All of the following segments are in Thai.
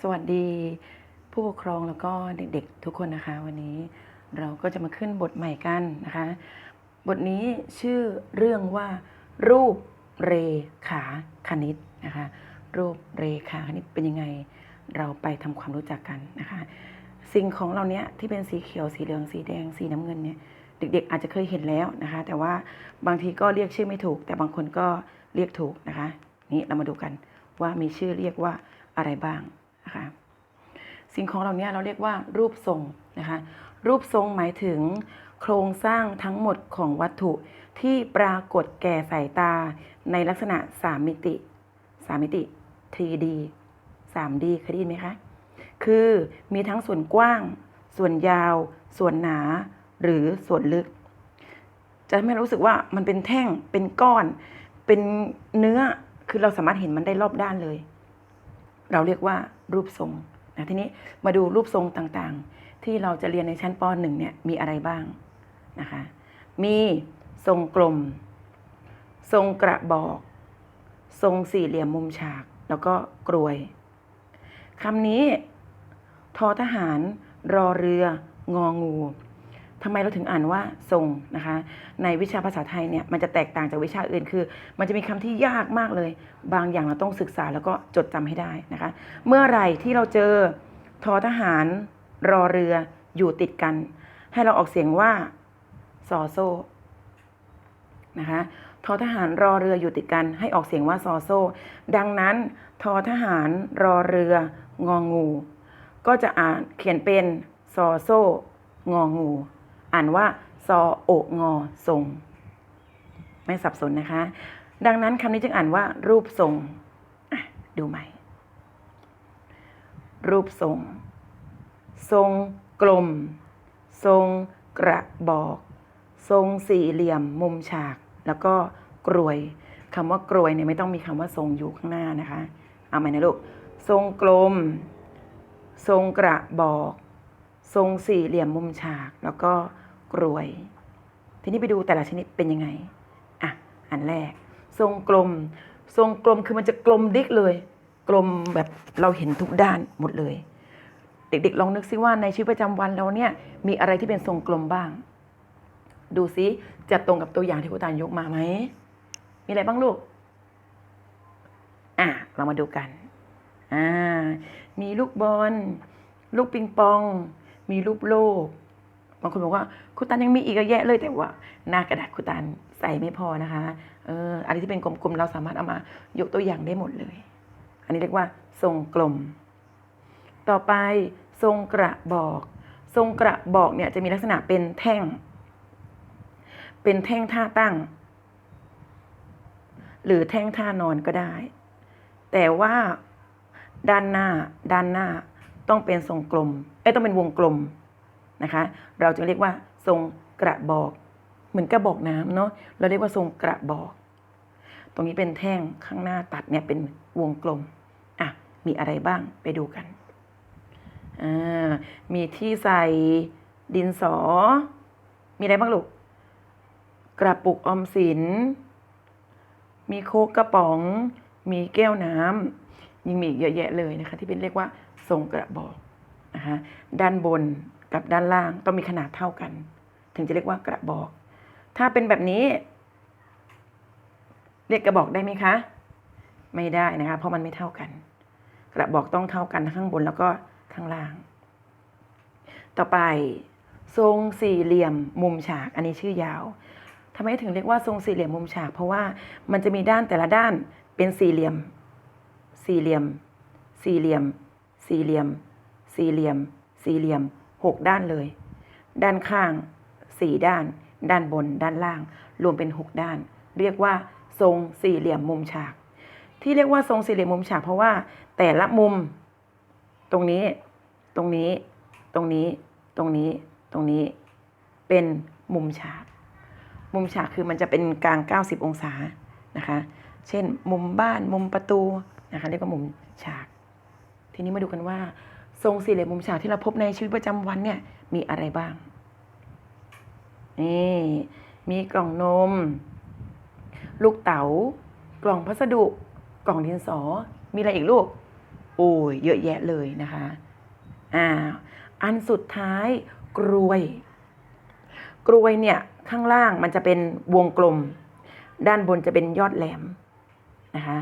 สวัสดีผู้ปกครองแล้วก็เด็กๆทุกคนนะคะ วันนี้เราก็จะมาขึ้นบทใหม่กันนะคะ บทนี้ชื่อเรื่องว่า รูปเรขาคณิตนะคะ รูปเรขาคณิตเป็นยังไง เราไปทำความรู้จักกันนะคะ สิ่งของเราเนี้ยที่เป็นสีเขียวสีเหลืองสีแดงสีน้ำเงินเนี่ยเด็กๆอาจจะเคยเห็นแล้วนะคะ แต่ว่าบางทีก็เรียกชื่อไม่ถูก แต่บางคนก็เรียกถูกนะคะ นี่เรามาดูกันว่ามีชื่อเรียกว่าอะไรบ้าง นะคะสิ่งของเหล่านี้เราเรียกว่ารูปทรงนะคะรูปทรงหมายถึงโครงสร้างทั้งหมดของวัตถุที่ปรากฏแก่สายตาในลักษณะ 3 มิติ 3 มิติ 3D 3D เคยได้ยินไหมคะ คือมีทั้งส่วนกว้าง ส่วนยาว ส่วนหนา หรือส่วนลึก จะทำให้เรารู้สึกว่ามันเป็นแท่ง เป็นก้อน เป็นเนื้อ คือเราสามารถเห็นมันได้รอบด้านเลย เราเรียกว่ารูปทรงนะทีนี้มาดูรูปทรงต่างๆ ที่เราจะเรียนในชั้นป .1 เนี่ยมีอะไรบ้างนะคะมีทรงกลม ทรงกระบอก ทรงสี่เหลี่ยมมุมฉาก แล้วก็กรวยคำนี้ทอทหารรอเรืององู ทำไมเราถึงอ่านว่าทรงนะคะ ในวิชาภาษาไทยเนี่ยมันจะแตกต่างจากวิชาอื่นคือ มันจะมีคำที่ยากมากเลย บางอย่างเราต้องศึกษาแล้วก็จดจำให้ได้นะคะ เมื่อไรที่เราเจอทอทหารรอเรืออยู่ติดกัน ให้เราออกเสียงว่าซอโซนะคะทอทหารรอเรืออยู่ติดกัน ให้ออกเสียงว่าซอโซ ดังนั้นทอทหารรอเรืององู ก็จะอ่านเขียนเป็นซอโซงองู อ่านว่าซอโอกงอทรง ไม่สับสนนะคะ ดังนั้นคำนี้จึงอ่านว่า รูปทรงดูใหม่ รูปทรง ทรงกลม ทรงกระบอก ทรงสี่เหลี่ยมมุมฉาก แล้วก็กรวยคำว่ากรวยเนี่ยไม่ต้องมีคำว่าทรงอยู่ข้างหน้านะคะ เอาใหม่นะลูก ทรงกลม ทรงกระบอก ทรงสี่เหลี่ยมมุมฉาก แล้วก็กรวย ทีนี้ไปดูแต่ละชนิดเป็นยังไง อะ อันแรก ทรงกลม ทรงกลมคือมันจะกลมดิกเลย กลมแบบเราเห็นทุกด้านหมดเลย เด็กๆ ลองนึกซิว่าในชีวิตประจำวันเราเนี่ย มีอะไรที่เป็นทรงกลมบ้าง ดูซิจะตรงกับตัวอย่างที่ครูตานยกมาไหม มีอะไรบ้างลูก อะ เรามาดูกัน อ่า มีลูกบอล ลูกปิงปอง มีรูปโลก บางคนบอกว่าครูตันยังมีอีกเยอะแยะเลยแต่ว่า หน้ากระดาษครูตันใส่ไม่พอนะคะเอออะไรที่เป็นกลมๆเราสามารถเอามายกตัวอย่างได้หมดเลย อันนี้เรียกว่า ทรงกลม ต่อไปทรงกระบอก ทรงกระบอกเนี่ยจะมีลักษณะเป็นแท่ง เป็นแท่งท่าตั้ง หรือแท่งท่านอนก็ได้ แต่ว่าด้านหน้า ด้านหน้า ต้องเป็นทรงกลมเอ้ต้องเป็นวงกลมนะคะ เราจะเรียกว่าทรงกระบอก เหมือนกระบอกน้ำเนาะเราเรียกว่าทรงกระบอก ตรงนี้เป็นแท่งข้างหน้าตัดเนี่ยเป็นวงกลมอะมีอะไรบ้างไปดูกันอ่ามีที่ใส่ดินสอ มีอะไรบ้างลูกกระปุกออมสิน มีโคกกระป๋อง มีแก้วน้ำยังมีอีกเยอะแยะเลยนะคะ ที่เป็นเรียกว่า ทรงกระบอกนะคะด้านบนกับด้านล่างต้องมีขนาดเท่ากัน ถึงจะเรียกว่ากระบอก ถ้าเป็นแบบนี้ เรียกกระบอกได้ไหมคะ ไม่ได้นะคะ เพราะมันไม่เท่ากัน กระบอกต้องเท่ากันทั้งข้างบนแล้วก็ข้างล่าง ต่อไปทรงสี่เหลี่ยมมุมฉาก อันนี้ชื่อยาวทำไมถึงเรียกว่าทรงสี่เหลี่ยมมุมฉาก เพราะว่ามันจะมีด้านแต่ละด้านเป็นสี่เหลี่ยม สี่เหลี่ยม สี่เหลี่ยม สี่เหลี่ยม สี่เหลี่ยม สี่เหลี่ยมหกด้านเลย ด้านข้างสี่ด้าน ด้านบน ด้านล่าง รวมเป็นหกด้าน เรียกว่าทรงสี่เหลี่ยมมุมฉาก ที่เรียกว่าทรงสี่เหลี่ยมมุมฉากเพราะว่าแต่ละมุม ตรงนี้ ตรงนี้ ตรงนี้ ตรงนี้ ตรงนี้ เป็นมุมฉาก มุมฉากคือมันจะเป็นกลาง 90 องศานะคะ เช่น มุมบ้าน มุมประตูนะคะ เรียกว่ามุมฉาก ทีนี้มาดูกันว่า ทรงสี่เหลี่ยมมุมฉากที่เราพบในชีวิตประจำวันเนี่ยมีอะไรบ้าง นี่มีกล่องนม ลูกเต๋ากล่องพัสดุ กล่องดินสอ มีอะไรอีกลูก โอ้ยเยอะแยะเลยนะคะ อ่า อันสุดท้ายกรวย กรวยเนี่ยข้างล่างมันจะเป็นวงกลม ด้านบนจะเป็นยอดแหลมนะคะ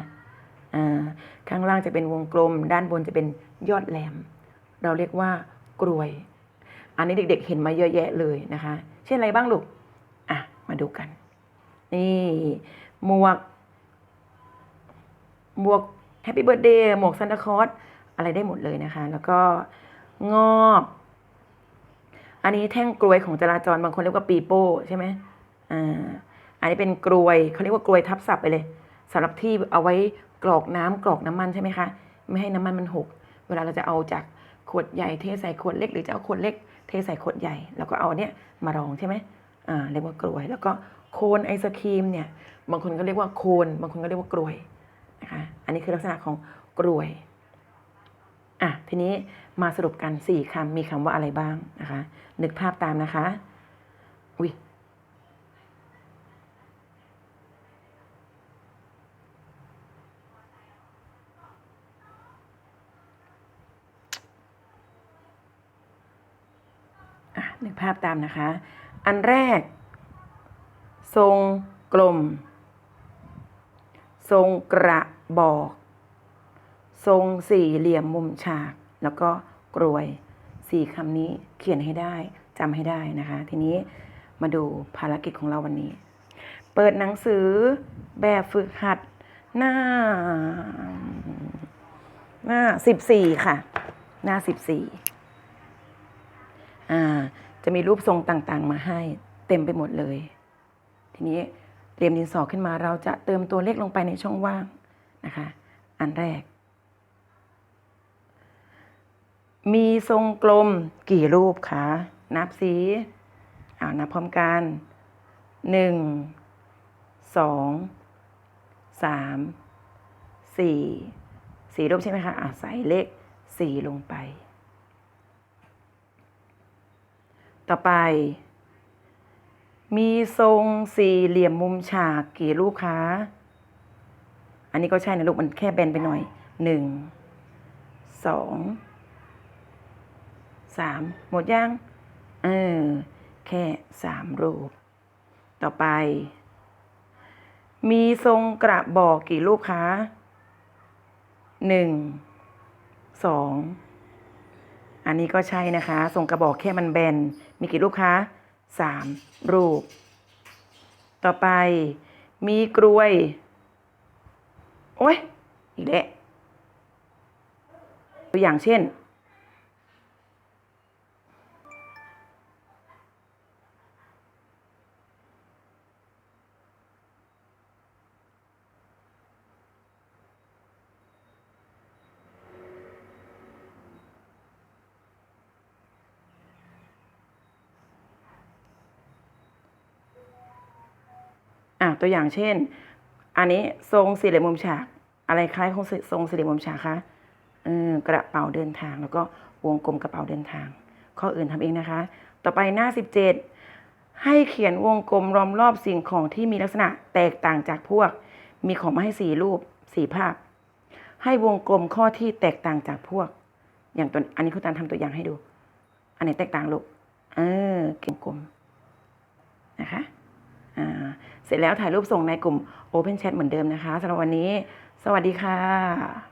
ข้างล่างจะเป็นวงกลม ด้านบนจะเป็นยอดแหลม เราเรียกว่ากรวย อันนี้เด็กๆเห็นมาเยอะแยะเลยนะคะ เช่นอะไรบ้างลูก อะ มาดูกัน นี่หมวก หมวกแฮปปี้เบิร์ดเดย์หมวกซันตาคอสอะไรได้หมดเลยนะคะ แล้วก็งอบอันนี้แท่งกลวยของจราจรบางคนเรียกว่าปีโป้ใช่ไหมอ่า อันนี้เป็นกลวยเขาเรียกว่ากลวยทับศัพท์ไปเลยสำหรับที่เอาไว้ กรอกน้ำกรอกน้ำมันใช่ไหมคะ ไม่ให้น้ำมันมันหก เวลาเราจะเอาจากขวดใหญ่เทใส่ขวดเล็ก หรือจะเอาขวดเล็กเทใส่ขวดใหญ่ แล้วก็เอาเนี้ยมารองใช่ไหมอ่าเรียกว่ากลวย แล้วก็โคนไอศครีมเนี่ย บางคนก็เรียกว่าโคน บางคนก็เรียกว่ากลวยนะคะ อันนี้คือลักษณะของกลวย อะ ทีนี้มาสรุปกันสี่คำมีคำว่าอะไรบ้างนะคะ นึกภาพตามนะคะ อุ้ย นึกภาพตามนะคะ อันแรก ทรงกลม ทรงกระบอก ทรงสี่เหลี่ยมมุมฉาก แล้วก็กรวยสี่คำนี้เขียนให้ได้จำให้ได้นะคะ ทีนี้มาดูภารกิจของเราวันนี้ เปิดหนังสือแบบฝึกหัดหน้า หน้าสิบสี่ค่ะ หน้าสิบสี่อ่า จะมีรูปทรงต่างๆ มาให้ เต็มไปหมดเลย ทีนี้เตรียมดินสอขึ้นมาเราจะเติมตัวเลขลงไปในช่องว่างนะคะ อันแรก มีทรงกลมกี่รูปคะ นับสีอ่านับพร้อมกันหนึ่งสองสามสี่สี่รูปใช่ไหมคะอ่าใส่เลขสี่ลงไป ต่อไป มีทรงสี่เหลี่ยมมุมฉากกี่รูปคะ อันนี้ก็ใช่นะลูกมันแค่แบนไปหน่อยหนึ่งสองสามหมดยังเออแค่สามรูป ต่อไป มีทรงกระบอกกี่รูปคะหนึ่งสอง อันนี้ก็ใช่นะคะทรงกระบอกแค่มันแบน มีกี่รูปคะสามรูป ต่อไป มีกลวย โอ้ยอีกแล้วตัวอย่างเช่น อะตัวอย่างเช่น อันนี้ทรงสี่เหลี่ยมมุมฉาก อะไรคล้ายของทรงสี่เหลี่ยมมุมฉากคะเออกระเป๋าเดินทาง แล้วก็วงกลมกระเป๋าเดินทาง ข้ออื่นทำเองนะคะ ต่อไปหน้า 17 ให้เขียนวงกลมล้อมรอบสิ่งของที่มีลักษณะแตกต่างจากพวก มีของมาให้สี่รูปสี่ภาพ ให้วงกลมข้อที่แตกต่างจากพวก อย่างตัวอันนี้คุณตาทำตัวอย่างให้ดู อันไหนแตกต่างลูกเออเก่งกลมนะคะ เสร็จแล้วถ่ายรูปส่งในกลุ่ม Open Chat เหมือนเดิมนะคะสำหรับวันนี้ สวัสดีค่ะ